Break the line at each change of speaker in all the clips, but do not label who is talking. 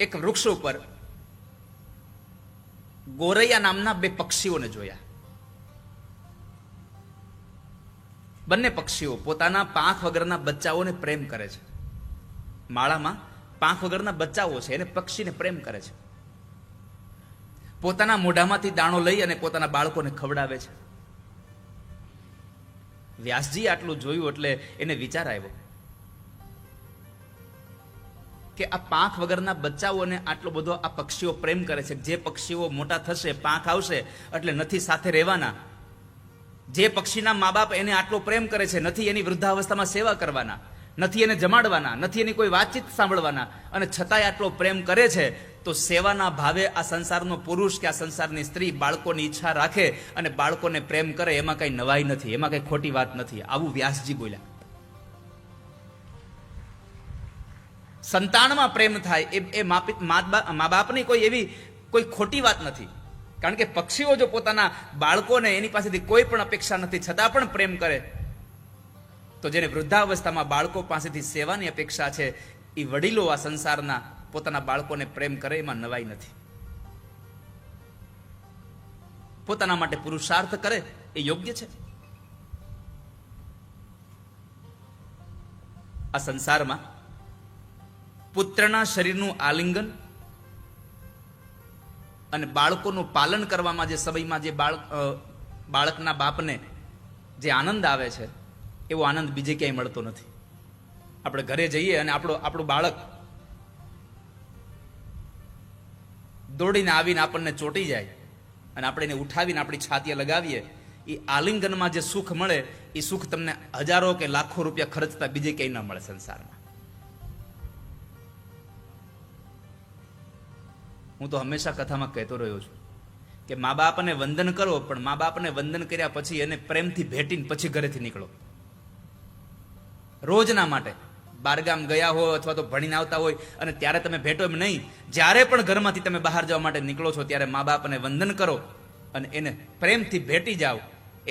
એક વૃક્ષ ઉપર ગોરૈયા નામના બે પક્ષીઓને જોયા. બંને પક્ષીઓ પોતાના પાંખ વગરના બચ્ચાઓને પ્રેમ કરે છે. માળામાં પાંખ વગરના બચ્ચાઓ છે, એને પક્ષીને પ્રેમ કરે છે. પોતાના મોઢામાંથી દાણો લઈ અને પોતાના બાળકોને ખવડાવે છે. વ્યાસજી આટલું જોયું એટલે એને વિચાર આવ્યો. કે આ પાંખ વગરના બચ્ચાઓને આટલો બધો આ પક્ષીઓ પ્રેમ કરે છે? જે પક્ષીઓ મોટા થશે, પાંખ આવશે, એટલે નથી સાથે રહેવાના. જે પક્ષીના મા બાપ એને આટલો પ્રેમ કરે છે, નથી એની વૃદ્ધાવસ્થામાં સેવા કરવાના, નથી એને જમાડવાના, નથી એની કોઈ વાતચીત સાંભળવાના, અને છતાંય આટલો પ્રેમ કરે છે, તો સેવાના ભાવે આ સંસારનો પુરુષ કે આ સંસારની સ્ત્રી બાળકોની ઈચ્છા રાખે અને બાળકોને પ્રેમ કરે, એમાં કઈ નવાઈ નથી, એમાં કઈ ખોટી વાત નથી. આવું વ્યાસજી બોલ્યા. સંતાનમાં પ્રેમ થાય, એ એ મા બાપની કોઈ એવી કોઈ ખોટી વાત નથી. કારણ કે પક્ષીઓ જો પોતાના બાળકોને એની પાસેથી કોઈ પણ અપેક્ષા નથી, છતાં પણ પ્રેમ કરે, તો જેને વૃદ્ધાવસ્થામાં બાળકો પાસેથી સેવાની અપેક્ષા છે, એ વડીલો આ સંસારના પોતાના બાળકોને પ્રેમ કરે, એમાં નવાઈ નથી. પોતાના માટે પુરુષાર્થ કરે, એ યોગ્ય છે? આ સંસારમાં પુત્રના શરીરનું આલિંગન અને બાળકોનું પાલન કરવામાં જે સમયમાં જે બાળક બાળકના બાપને જે આનંદ આવે છે, એવો આનંદ બીજે ક્યાંય મળતો નથી. આપણે ઘરે જઈએ અને આપણો, આપણું બાળક દોડીને આવીને આપણને ચોંટી જાય અને આપણે એને ઉઠાવીને આપણી છાતીએ લગાવીએ એ આલિંગનમાં જે સુખ મળે એ સુખ તમને હજારો કે લાખો રૂપિયા ખર્ચતા બીજે ક્યાંય ન મળે સંસારમાં. હું તો હંમેશા કથામાં કહેતો રહ્યો છું કે મા બાપને વંદન કરો, પણ મા બાપને વંદન કર્યા પછી એને પ્રેમથી ભેટીને પછી ઘરેથી નીકળો. રોજના માટે બારગામ ગયા હોય અથવા તો ભણીને આવતા હોય અને ત્યારે તમે ભેટો એમ નહીં, જ્યારે પણ ઘરમાંથી તમે બહાર જવા માટે નીકળો છો ત્યારે મા બાપને વંદન કરો અને એને પ્રેમથી ભેટી જાઓ,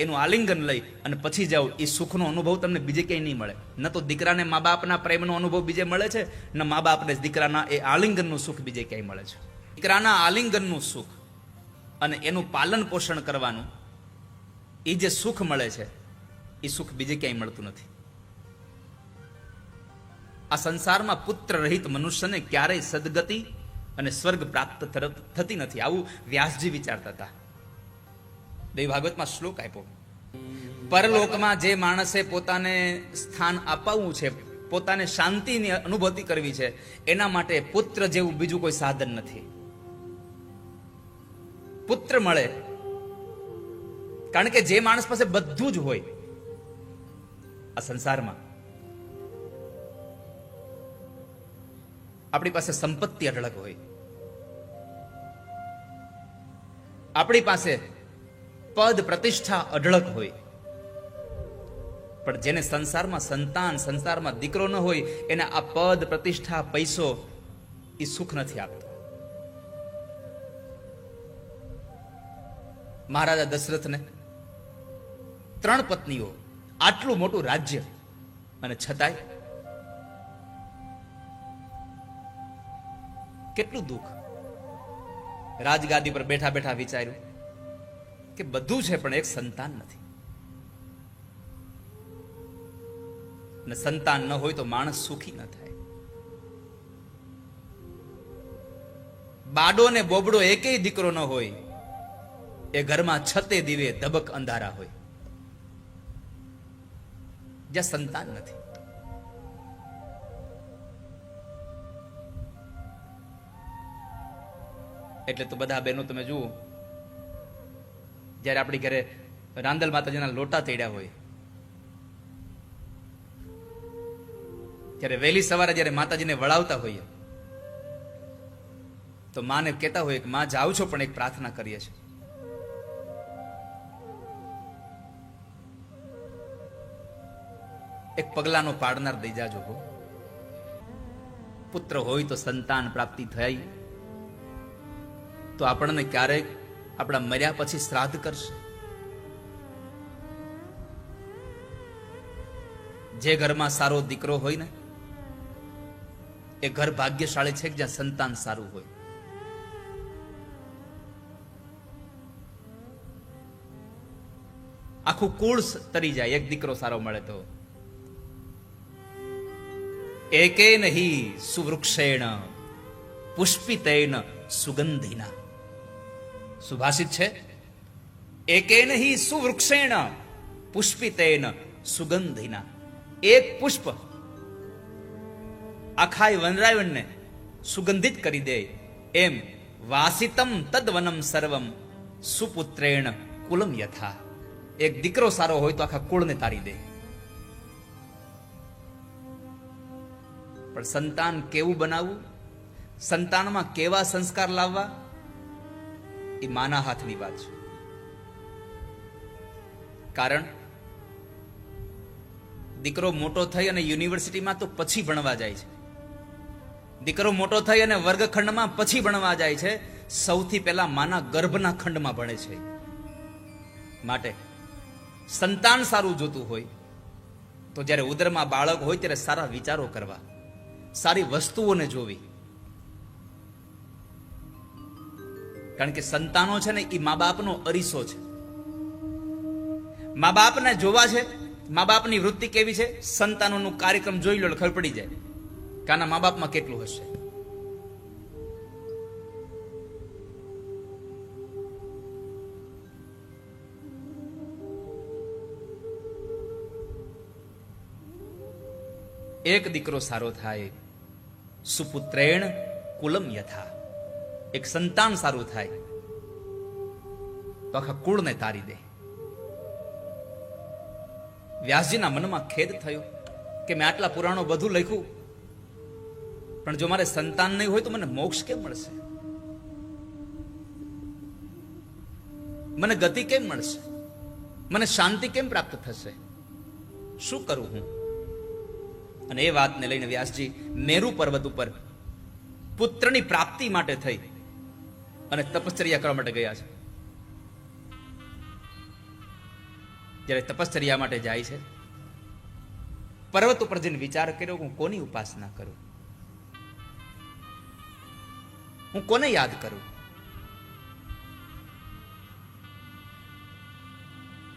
એનું આલિંગન લઈ અને પછી જાઓ. એ સુખનો અનુભવ તમને બીજે ક્યાંય નહીં મળે. ન તો દીકરાને મા બાપના પ્રેમનો અનુભવ બીજે મળે છે, ન મા બાપને દીકરાના એ આલિંગનનું સુખ બીજે ક્યાંય મળે છે. દીકરાના આલિંગનનું સુખ અને એનું પાલન પોષણ કરવાનું એ જે સુખ મળે છે, એ સુખ બીજે ક્યાંય મળતું નથી. આ સંસારમાં પુત્ર રહિત મનુષ્યને ક્યારેય સદગતિ અને સ્વર્ગ પ્રાપ્ત થતી નથી. આવું વ્યાસજી વિચારતા હતા. દેવી ભાગવતમાં શ્લોક આપ્યો. પરલોકમાં જે માણસે પોતાને સ્થાન અપાવવું છે, પોતાને શાંતિની અનુભૂતિ કરવી છે, એના માટે પુત્ર જેવું બીજું કોઈ સાધન નથી. પુત્ર મળે. કારણ કે જે માણસ પાસે બધું જ હોય આ સંસારમાં, આપણી પાસે સંપત્તિ અઢળક હોય. આપણી પાસે પદ પ્રતિષ્ઠા અઢળક હોય. પણ જેને સંસારમાં સંતાન, સંસારમાં દીકરો ન હોય, એને આ પદ, પ્રતિષ્ઠા, પૈસો એ સુખ નથી આપતો. મહારાજા દશરથને. ત્રણ પત્નીઓ, આટલું મોટું રાજ્ય. અને છતાંય કેટલું દુઃખ. રાજગાદી પર બેઠા બેઠા વિચાર્યું કે બધું છે પણ એક સંતાન નથી. અને સંતાન ન હોય તો માણસ સુખી ન થાય. બાડો ને બોબડો એકેય દીકરો ન હોય. એ ઘરમાં છતે દીવે ધબક અંધારા હોય. જ્યાં સંતાન નથી. એટલે તો બધા બહેનો તમે જુઓ, જ્યારે આપણી ઘરે રાંદલ માતાજીના લોટા તેડ્યા હોય ત્યારે વહેલી સવારે જ્યારે માતાજીને વળાવતા હોઈએ, તો માને કહેતા હોય કે, માં જાઉં છો પણ એક પ્રાર્થના કરીએ છીએ. એક પગલાનો પાડનાર દઈ જાજો હો. પુત્ર હોય તો સંતાન પ્રાપ્તિ થઈ. તો આપણને ક્યારેક આપણા મર્યા પછી શ્રાદ્ધ કરશે. જે ઘરમાં સારો દીકરો હોય ને, એ ઘર ભાગ્યશાળી છે કે જ્યાં સંતાન સારું હોય? આખું કુળ તરી જાય, એક દીકરો સારો મળે તો. એકે હિ સુવૃક્ષેણ પુષ્પિતેન સુગંધિના સુભાષિત છે એકેન હિ સુવૃક્ષેણ પુષ્પિતેન સુગંધિના એક પુષ્પ આખાય વનરાયણને સુગંધિત કરી દે એમ વાસિતમ તદવનમ સર્વમ સુપુત્રેણ કુલમ યથા એક દીકરો સારો હોય તો આખા કુળને તારી દે। પણ સંતાન કેવું બનાવવું? સંતાનમાં કેવા સંસ્કાર લાવવા? એ માના હાથની વાત છે. કારણ, દીકરો મોટો થઈ અને યુનિવર્સિટીમાં તો પછી ભણવા જાય છે. દીકરો મોટો થઈ અને વર્ગખંડમાં પછી ભણવા જાય છે, સૌથી પહેલા માના ગર્ભના ખંડમાં ભણે છે. માટે, સંતાન સારું જોતું હોય, તો જ્યારે ઉદરમાં બાળક હોય ત્યારે સારા વિચારો કરવા. સારી વસ્તુઓને જોવી. કારણ કે સંતાનો છે ને એ મા બાપનો અરીસો છે. મા બાપને જોવા છે મા બાપની વૃત્તિ કેવી છે? સંતાનોનું કાર્યક્રમ જોઈ લો ખબર પડી જાય કાના મા બાપમાં કેટલું હશે. એક દીકરો સારો થાય સુપુત્રેણ કુલમ યથા એક સંતાન સારું થાય તો આખા કુળને તારી દે વ્યાસજીના મનમાં ખેદ થયો કે મેં આટલા પુરાણો બધું લખ્યું પણ જો મારે સંતાન નહીં હોય તો મને મોક્ષ કેમ મળશે મને ગતિ કેમ મળશે મને શાંતિ કેમ પ્રાપ્ત થશે શું કરું હું અને એ વાતને લઈને વ્યાસજી મેરુ પર્વત ઉપર પુત્રની પ્રાપ્તિ માટે થઈ અને તપશ્ચર્યા કરવા માટે ગયા છે. જ્યારે તપશ્ચર્યા માટે જાય છે, પર્વત ઉપર જઈને વિચાર કર્યો, હું કોની ઉપાસના કરું? હું કોને યાદ કરું?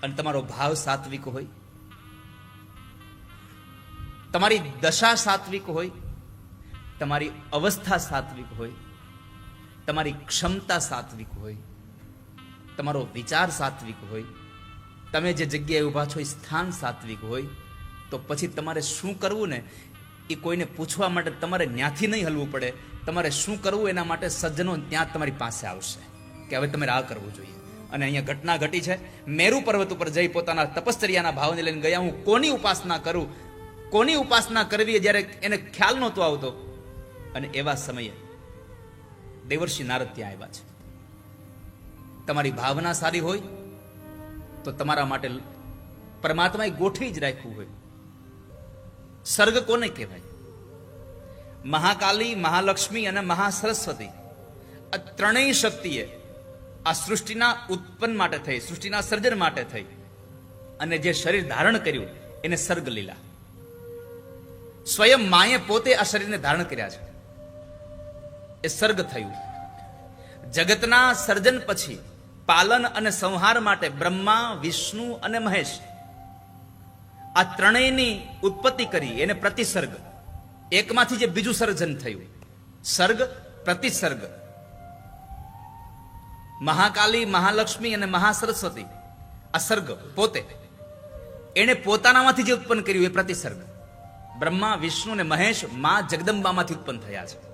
અને તમારો ભાવ સાત્વિક હોય તમારી દશા સાત્વિક હોય, તમારી અવસ્થા સાત્વિક હોય, તમારી ક્ષમતા સાત્વિક હોય, તમારો વિચાર સાત્વિક હોય, તમે જે જગ્યાએ ઊભા છો એ સ્થાન સાત્વિક હોય, તો પછી તમારે શું કરવું ને? એ કોઈને પૂછવા માટે તમારે ન્યાથી નહીં હલવું પડે. તમારે શું કરવું એના માટે સજ્જનો ત્યાં તમારી પાસે આવશે કે હવે તમારે આ કરવું જોઈએ. અને અહીંયા ઘટના ઘટી છે. મેરુ પર્વત ઉપર જઈ પોતાના તપશ્ચર્યાના ભાવને લઈને ગયા. હું કોની ઉપાસના કરું? કોની ઉપાસના કરવી જ્યારે એને ખ્યાલ નહોતો આવતો? અને એવા સમયે દેવર્ષિ નારદ ત્યાં આવ્યા છે. તમારી ભાવના સારી હોય તો તમારા માટે પરમાત્માએ ગોઠવી જ રાખ્યું હોય. સર્ગ કોને કહેવાય? મહાકાલી, મહાલક્ષ્મી અને મહાસરસ્વતી આ ત્રણેય શક્તિએ આ સૃષ્ટિના ઉત્પન્ન માટે થઈ, સૃષ્ટિના સર્જન માટે થઈ. અને જે શરીર ધારણ કર્યું, એને સર્ગ લીલા સ્વયં માએ પોતે આ શરીરને ધારણ કર્યા છે. એ સર્ગ થયું. જગતના સર્જન પછી પાલન અને સંહાર માટે બ્રહ્મા, વિષ્ણુ અને મહેશ આ ત્રણેયની ઉત્પત્તિ કરી, એને પ્રતિસર્ગ. એકમાંથી જે બીજું સર્જન થયું સર્ગ પ્રતિસર્ગ. મહાકાલી, મહાલક્ષ્મી અને મહાસરસ્વતી, આ સર્ગ પોતે. એને પોતાનામાંથી જે ઉત્પન્ન કર્યું, એ પ્રતિસર્ગ. બ્રહ્મા વિષ્ણુ અને મહેશ મા જગદંબામાંથી ઉત્પન્ન થયા છે.